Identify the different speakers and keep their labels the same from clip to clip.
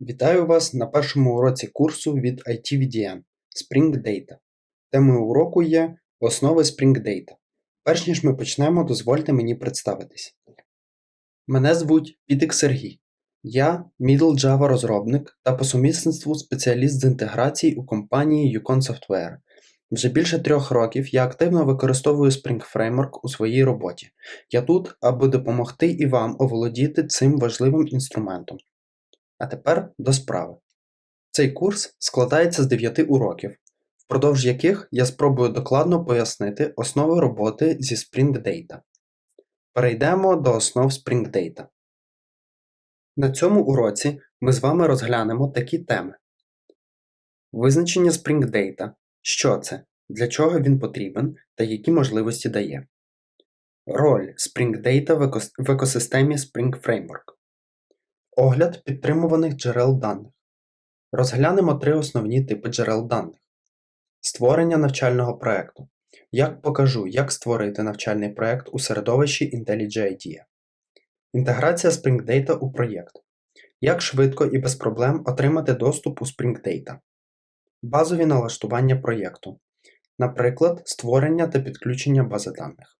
Speaker 1: Вітаю вас на першому уроці курсу від ITVDN Spring Data. Темою уроку є Основи Spring Data. Перш ніж ми почнемо, дозвольте мені представитись. Мене звуть Підик Сергій. Я Middle Java розробник та по сумісництву спеціаліст з інтеграцій у компанії Yukon Software. Вже більше трьох років я активно використовую Spring Framework у своїй роботі. Я тут, аби допомогти і вам оволодіти цим важливим інструментом. А тепер до справи. Цей курс складається з 9 уроків, впродовж яких я спробую докладно пояснити основи роботи зі Spring Data. Перейдемо до основ Spring Data. На цьому уроці ми з вами розглянемо такі теми: Визначення Spring Data. Що це, для чого він потрібен та які можливості дає. Роль Spring Data в екос- в екосистемі Spring Framework. Огляд підтримуваних джерел даних. Розглянемо три основні типи джерел даних. Створення навчального проекту. Як покажу, як створити навчальний проект у середовищі IntelliJ IDEA. Інтеграція Spring Data у проєкт. Як швидко і без проблем отримати доступ у Spring Data. Базові налаштування проєкту. Наприклад, створення та підключення бази даних.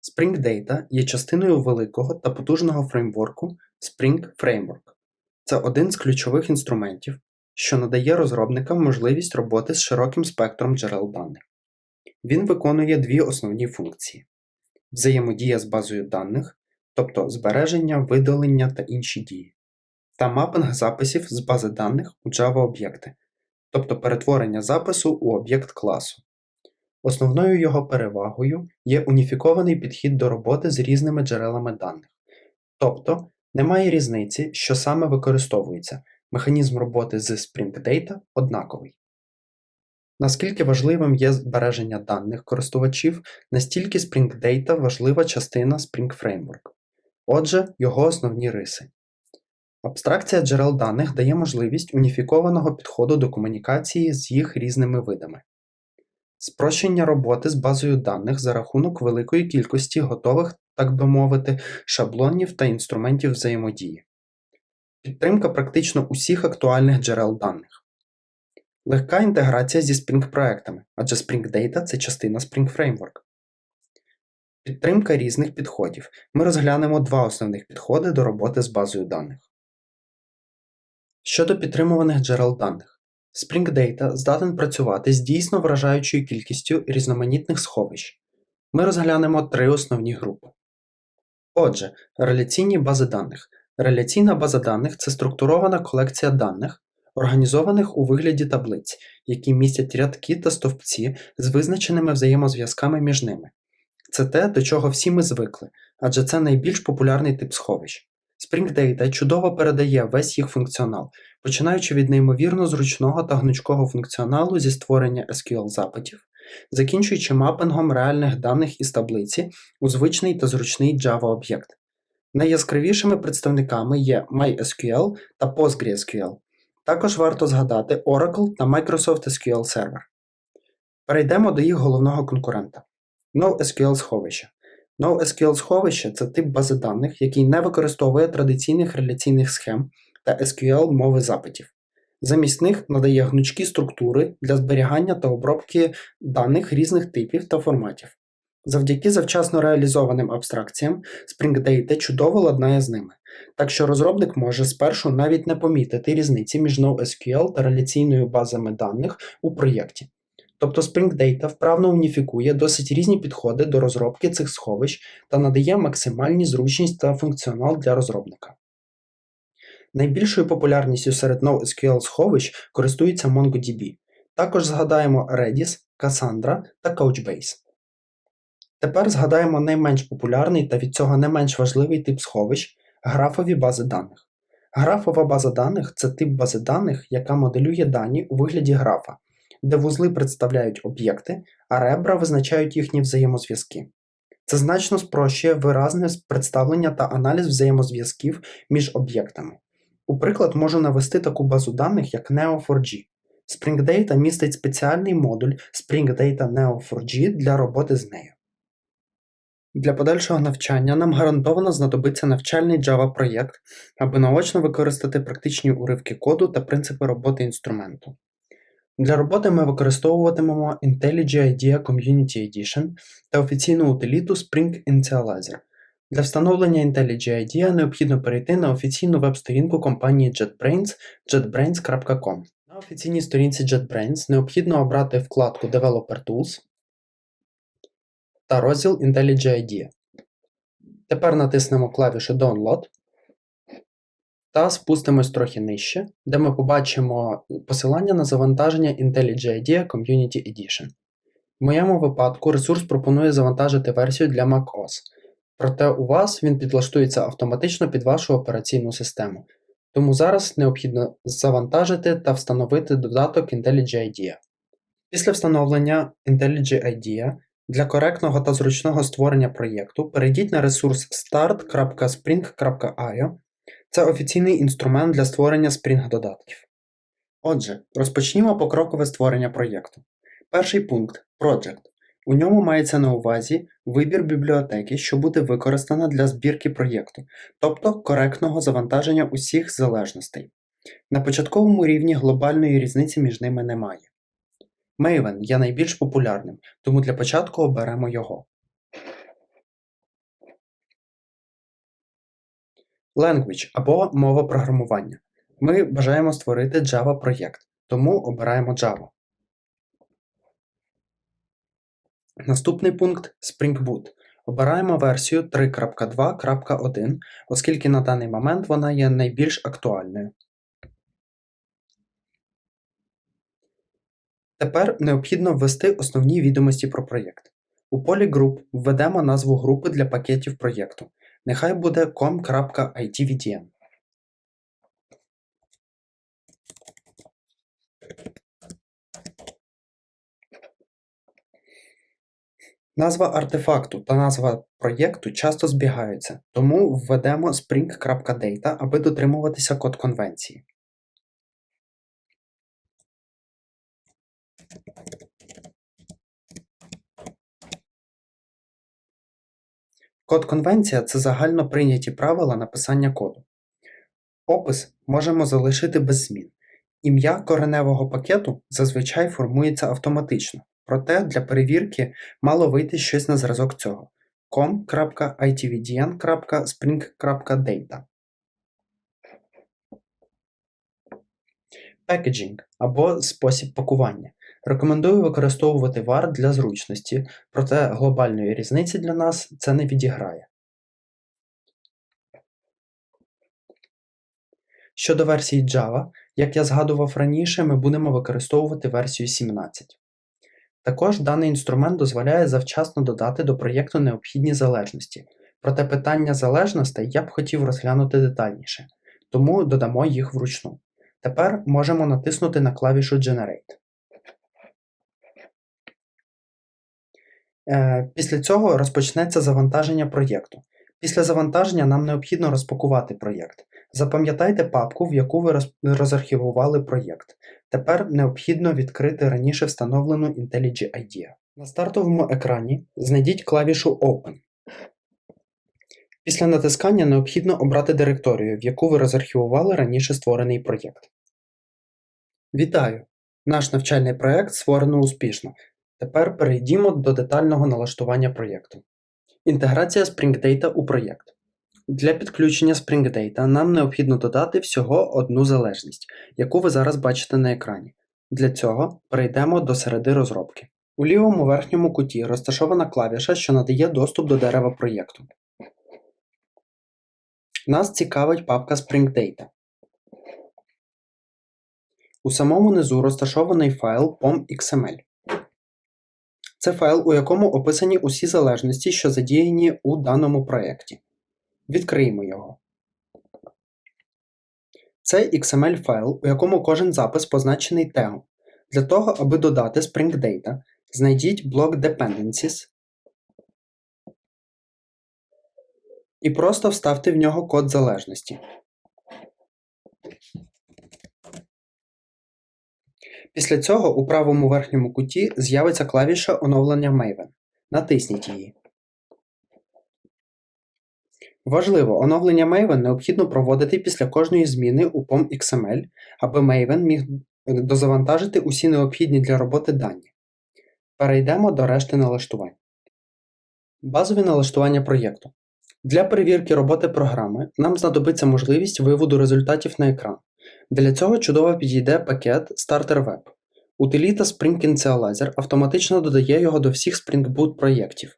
Speaker 1: Spring Data є частиною великого та потужного фреймворку Spring Framework. Це один з ключових інструментів, що надає розробникам можливість роботи з широким спектром джерел даних. Він виконує дві основні функції: взаємодія з базою даних, тобто збереження, видалення та інші дії, та мапинг записів з бази даних у Java об'єкти, тобто перетворення запису у об'єкт класу. Основною його перевагою є уніфікований підхід до роботи з різними джерелами даних, тобто немає різниці, що саме використовується, механізм роботи з Spring Data однаковий. Наскільки важливим є збереження даних користувачів, настільки Spring Data важлива частина Spring Framework. Отже, його основні риси. Абстракція джерел даних дає можливість уніфікованого підходу до комунікації з їх різними видами. Спрощення роботи з базою даних за рахунок великої кількості готових, так би мовити, шаблонів та інструментів взаємодії. Підтримка практично усіх актуальних джерел даних. Легка інтеграція зі Spring проектами, адже Spring Data це частина Spring Framework. Підтримка різних підходів. Ми розглянемо два основних підходи до роботи з базою даних. Щодо підтримуваних джерел даних. Spring Data здатен працювати з дійсно вражаючою кількістю різноманітних сховищ. Ми розглянемо три основні групи. Отже, реляційні бази даних. Реляційна база даних це структурована колекція даних, організованих у вигляді таблиць, які містять рядки та стовпці з визначеними взаємозв'язками між ними. Це те, до чого всі ми звикли, адже це найбільш популярний тип сховищ. Spring Data чудово передає весь їх функціонал, починаючи від неймовірно зручного та гнучкого функціоналу зі створення SQL-запитів, закінчуючи мапингом реальних даних із таблиці у звичний та зручний Java-об'єкт. Найяскравішими представниками є MySQL та PostgreSQL. Також варто згадати Oracle та Microsoft SQL Server. Перейдемо до їх головного конкурента NoSQL сховище. NoSQL сховище це тип бази даних, який не використовує традиційних реляційних схем та SQL мови запитів. Замість них надає гнучкі структури для зберігання та обробки даних різних типів та форматів. Завдяки завчасно реалізованим абстракціям, Spring Data чудово ладнає з ними, так що розробник може спершу навіть не помітити різниці між NoSQL та реляційною базами даних у проєкті. Тобто Spring Data вправно уніфікує досить різні підходи до розробки цих сховищ та надає максимальні зручність та функціонал для розробника. Найбільшою популярністю серед NoSQL сховищ користується MongoDB. Також згадаємо Redis, Cassandra та Couchbase. Тепер згадаємо найменш популярний та від цього не менш важливий тип сховищ графові бази даних. Графова база даних це тип бази даних, яка моделює дані у вигляді графа, де вузли представляють об'єкти, а ребра визначають їхні взаємозв'язки. Це значно спрощує виразне представлення та аналіз взаємозв'язків між об'єктами. У приклад можу навести таку базу даних, як Neo4j. Spring Data містить спеціальний модуль Spring Data Neo4j для роботи з нею. Для подальшого навчання нам гарантовано знадобиться навчальний Java проєкт, аби наочно використати практичні уривки коду та принципи роботи інструменту. Для роботи ми використовуватимемо IntelliJ IDEA Community Edition та офіційну утиліту Spring Initializer. Для встановлення IntelliJ IDEA необхідно перейти на офіційну веб-сторінку компанії JetBrains jetbrains.com. На офіційній сторінці JetBrains необхідно обрати вкладку Developer Tools та розділ IntelliJ IDEA. Тепер натиснемо клавішу Download та спустимось трохи нижче, де ми побачимо посилання на завантаження IntelliJ IDEA Community Edition. В моєму випадку ресурс пропонує завантажити версію для macOS, проте у вас він підлаштується автоматично під вашу операційну систему. Тому зараз необхідно завантажити та встановити додаток IntelliJ IDEA. Після встановлення IntelliJ IDEA для коректного та зручного створення проєкту перейдіть на ресурс start.spring.io. Це офіційний інструмент для створення Spring додатків. Отже, розпочнімо покрокове створення проєкту. Перший пункт Project. У ньому мається на увазі вибір бібліотеки, що буде використана для збірки проєкту, тобто коректного завантаження усіх залежностей. На початковому рівні глобальної різниці між ними немає. Maven є найбільш популярним, тому для початку оберемо його. Language або мова програмування. Ми бажаємо створити Java проєкт, тому обираємо Java. Наступний пункт Spring Boot. Обираємо версію 3.2.1, оскільки на даний момент вона є найбільш актуальною. Тепер необхідно ввести основні відомості про проєкт. У полі груп введемо назву групи для пакетів проєкту. Нехай буде com.itvdn. Назва артефакту та назва проєкту часто збігаються, тому введемо spring.data, аби дотримуватися код конвенції. Код конвенція це загально прийняті правила написання коду. Опис можемо залишити без змін. Ім'я кореневого пакету зазвичай формується автоматично, проте для перевірки мало вийти щось на зразок цього com.itvdn.spring.data. Packaging або спосіб пакування. Рекомендую використовувати var для зручності, проте глобальної різниці для нас це не відіграє. Щодо версії Java, як я згадував раніше, ми будемо використовувати версію 17. Також даний інструмент дозволяє завчасно додати до проєкту необхідні залежності, проте питання залежностей я б хотів розглянути детальніше, тому додамо їх вручну. Тепер можемо натиснути на клавішу Generate. Е, після цього розпочнеться завантаження проєкту. Після завантаження нам необхідно розпакувати проєкт. Запам'ятайте папку, в яку ви розархівували проєкт. Тепер необхідно відкрити раніше встановлену IntelliJ IDEA. На стартовому екрані знайдіть клавішу Open. Після натискання необхідно обрати директорію, в яку ви розархівували раніше створений проєкт. Вітаю! Наш навчальний проєкт створено успішно. Тепер перейдімо до детального налаштування проєкту. Інтеграція Spring Data у проєкт. Для підключення Spring Data нам необхідно додати всього одну залежність, яку ви зараз бачите на екрані. Для цього перейдемо до середи розробки. У лівому верхньому куті розташована клавіша, що надає доступ до дерева проєкту. Нас цікавить папка Spring Data. У самому низу розташований файл pom.xml. Це файл, у якому описані усі залежності, що задіяні у даному проєкті. Відкриємо його. Це XML файл, у якому кожен запис позначений тегом. Для того, аби додати Spring Data, знайдіть блок Dependencies і просто вставте в нього код залежності. Після цього у правому верхньому куті з'явиться клавіша оновлення Maven. Натисніть її. Важливо, оновлення Maven необхідно проводити після кожної зміни у POM.XML, аби Maven міг дозавантажити усі необхідні для роботи дані. Перейдемо до решти налаштувань. Базові налаштування проєкту. Для перевірки роботи програми нам знадобиться можливість виводу результатів на екран. Для цього чудово підійде пакет Starter Web. Утиліта Spring Initializer автоматично додає його до всіх Spring Boot проєктів.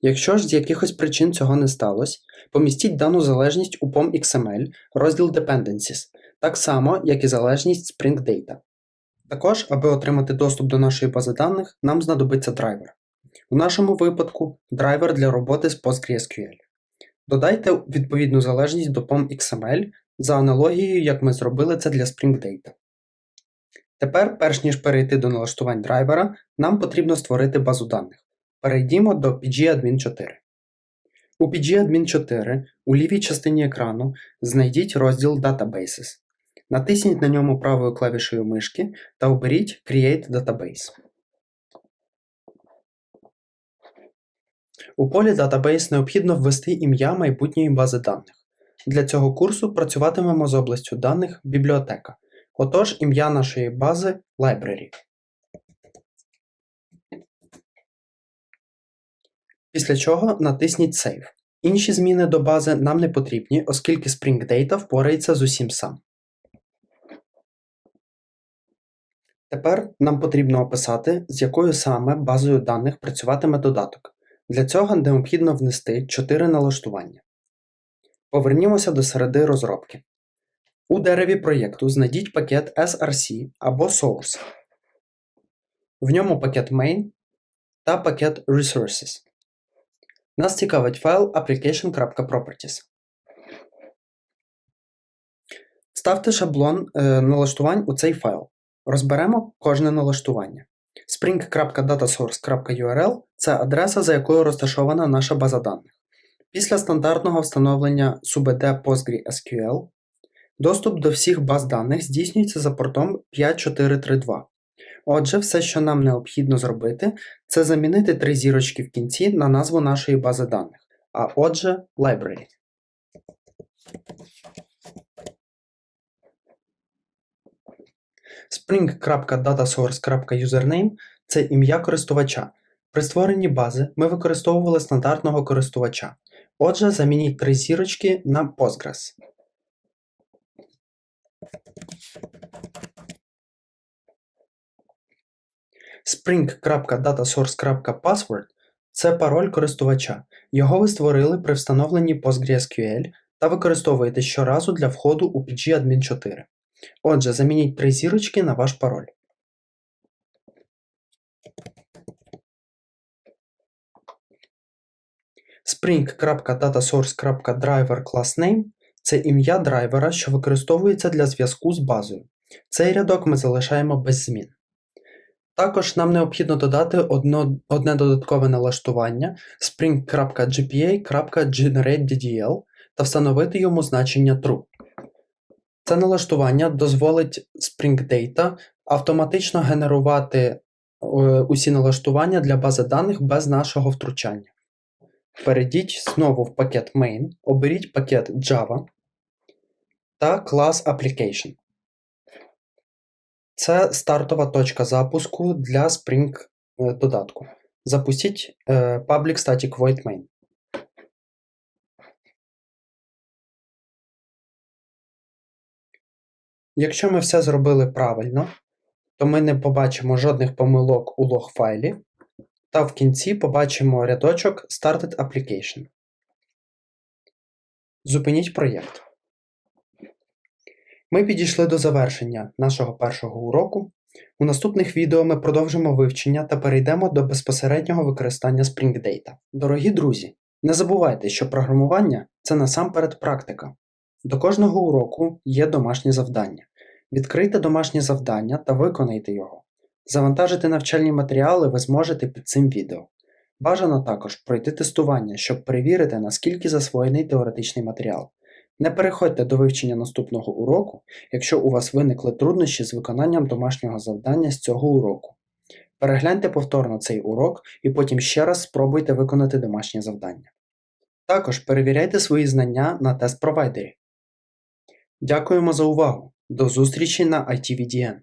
Speaker 1: Якщо ж з якихось причин цього не сталося, помістіть дану залежність у POM.XML розділ Dependencies, так само, як і залежність Spring Data. Також, аби отримати доступ до нашої бази даних, нам знадобиться драйвер. У нашому випадку драйвер для роботи з PostgreSQL. Додайте відповідну залежність до POM.XML за аналогією, як ми зробили це для Spring Data. Тепер, перш ніж перейти до налаштувань драйвера, нам потрібно створити базу даних. Перейдімо до pgadmin 4. У pgadmin 4 у лівій частині екрану знайдіть розділ Databases. Натисніть на ньому правою клавішею мишки та оберіть Create Database. У полі Database необхідно ввести ім'я майбутньої бази даних. Для цього курсу працюватимемо з областю даних бібліотека. Отож, ім'я нашої бази Library. Після чого натисніть Save. Інші зміни до бази нам не потрібні, оскільки Spring Data впорається з усім сам. Тепер нам потрібно описати, з якою саме базою даних працюватиме додаток. Для цього необхідно внести 4 налаштування. Повернімося до середи розробки. У дереві проєкту знайдіть пакет src або Source. В ньому пакет main та пакет resources. Нас цікавить файл application.properties. Ставте шаблон е, налаштувань у цей файл. Розберемо кожне налаштування. Spring.datasource.url це адреса, за якою розташована наша база даних. Після стандартного встановлення SUBD PostgreSQL доступ до всіх баз даних здійснюється за портом 5432. Отже, все, що нам необхідно зробити, це замінити три зірочки в кінці на назву нашої бази даних, а отже, library. Spring.datasource.username це ім'я користувача. При створенні бази ми використовували стандартного користувача. Отже, замініть три зірочки на Postgres. Spring.datasource.password це пароль користувача. Його ви створили при встановленні PostgreSQL та використовуєте щоразу для входу у pgadmin 4. Отже, замініть три зірочки на ваш пароль. Spring.datasource.driver це ім'я драйвера, що використовується для зв'язку з базою. Цей рядок ми залишаємо без змін. Також нам необхідно додати одно, одне додаткове налаштування spring.gpa.generateDDL та встановити йому значення true. Це налаштування дозволить Spring Data автоматично генерувати е, усі налаштування для бази даних без нашого втручання. Перейдіть знову в пакет Main, оберіть пакет Java та клас Application. Це стартова точка запуску для Spring е, додатку. Запустіть е, Public Static Void Main. Якщо ми все зробили правильно, то ми не побачимо жодних помилок у лог файлі, та в кінці побачимо рядочок Started Application. Зупиніть проєкт. Ми підійшли до завершення нашого першого уроку. У наступних відео ми продовжимо вивчення та перейдемо до безпосереднього використання Spring Data. Дорогі друзі, не забувайте, що програмування це насамперед практика. До кожного уроку є домашнє завдання. Відкрийте домашнє завдання та виконайте його. Завантажити навчальні матеріали ви зможете під цим відео. Бажано також пройти тестування, щоб перевірити, наскільки засвоєний теоретичний матеріал. Не переходьте до вивчення наступного уроку, якщо у вас виникли труднощі з виконанням домашнього завдання з цього уроку. Перегляньте повторно цей урок і потім ще раз спробуйте виконати домашнє завдання. Також перевіряйте свої знання на тест-провайдері. Дякуємо за увагу! До зустрічі на ITVDN!